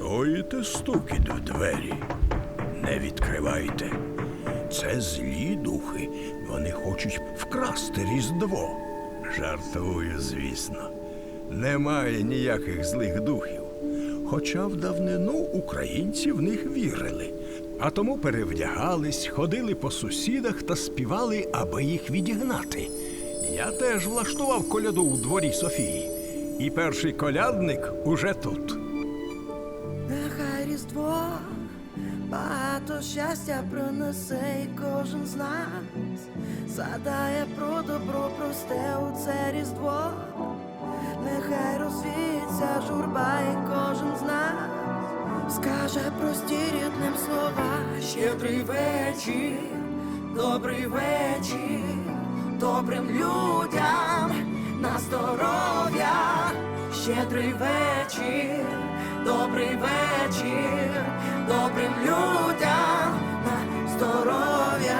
Чуєте стукіт в двері? Не відкривайте. Це злі духи. Вони хочуть вкрасти Різдво. Жартую, звісно. Немає ніяких злих духів. Хоча в давнину українці в них вірили, а тому перевдягались, ходили по сусідах та співали, аби їх відігнати. Я теж влаштував коляду у дворі Софії, і перший колядник уже тут. Різдво багато щастя принесе і кожен з нас згадає про добро просте у це різдво. Нехай розвіється журба і кожен з нас скаже прості рідним слова. Щедрий вечір, добрий вечір, добрим людям на здоров'я. Щедрий вечір, добрий вечір, добрим людям на здоров'я.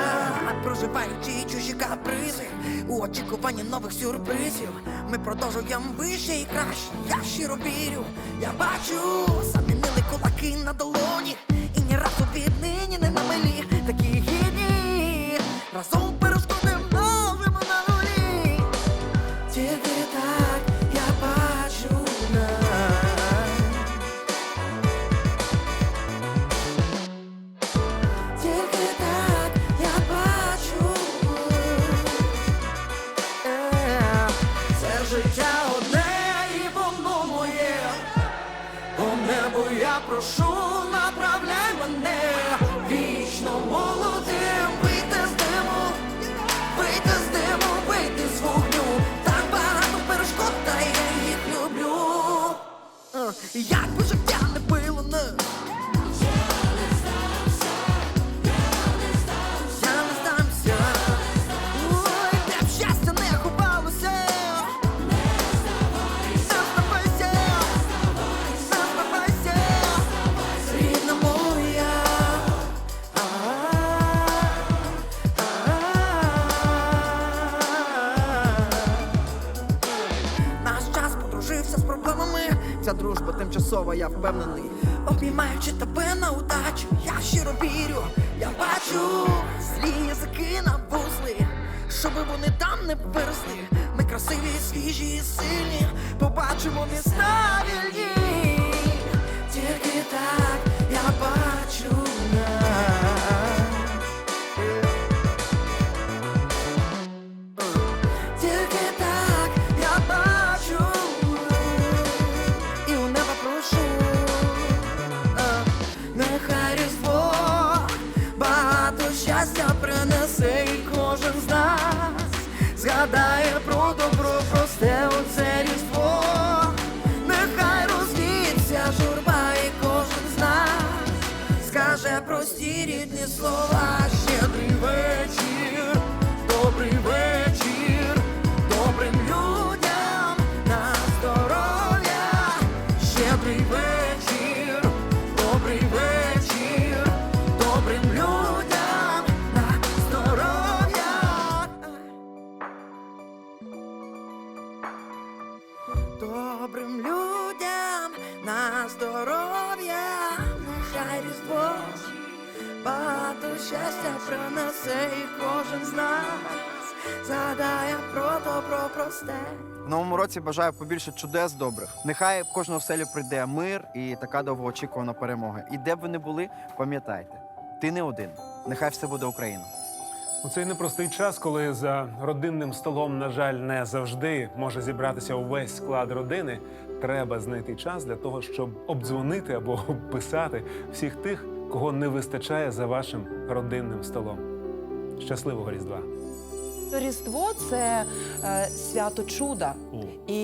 Проживаючи чужі капризи, у очікуванні нових сюрпризів. Ми продовжуємо вище і краще. Я щиро вірю, я бачу, замінили кулаки на долоні, і ні разу віднині не на милі, такі гідні. Разом прошу, направляй мене вічно молодим, вийти з диму, вийти з диму, вийти з вогню. Так багато перешкод, та я їх люблю. Е, Як би подружився з проблемами. Ця дружба тимчасова, я впевнений. Обіймаючи тебе на удачу, я щиро вірю, я бачу злі язики на вузли, щоби вони там не виросли. Ми красиві, свіжі і сильні, побачимо міста вільні. Тільки так принесе, і кожен з нас згадає про добро просте оце це різдво. Нехай розвіється журба, і кожен з нас скаже прості рідні слова. Щедрий вечір, на здоров'я, нехай різдво багато щастя принесе, і кожен з нас згадає про добро просте. В новому році бажаю побільше чудес добрих. Нехай в кожного в селі прийде мир і така довгоочікувана перемога. І де б ви не були, пам'ятайте, ти не один. Нехай все буде Україна. У цей непростий час, коли за родинним столом, на жаль, не завжди може зібратися увесь склад родини, треба знайти час для того, щоб обдзвонити або обписати всіх тих, кого не вистачає за вашим родинним столом. Щасливого Різдва! Різдво це е, свято чуда. І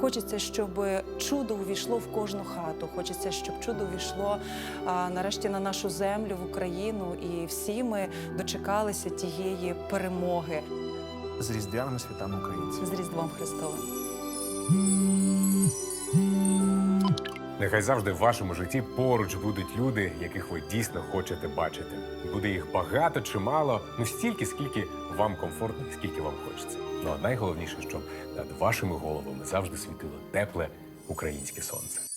хочеться, щоб чудо увійшло в кожну хату. Хочеться, щоб чудо увійшло а, нарешті на нашу землю, в Україну. І всі ми дочекалися тієї перемоги з різдвяними святами українців. з Різдвом Христовим. Нехай завжди в вашому житті поруч будуть люди, яких ви дійсно хочете бачити. Буде їх багато чи мало, ну стільки, скільки вам комфортно скільки вам хочеться. Ну а найголовніше, щоб над вашими головами завжди світило тепле українське сонце.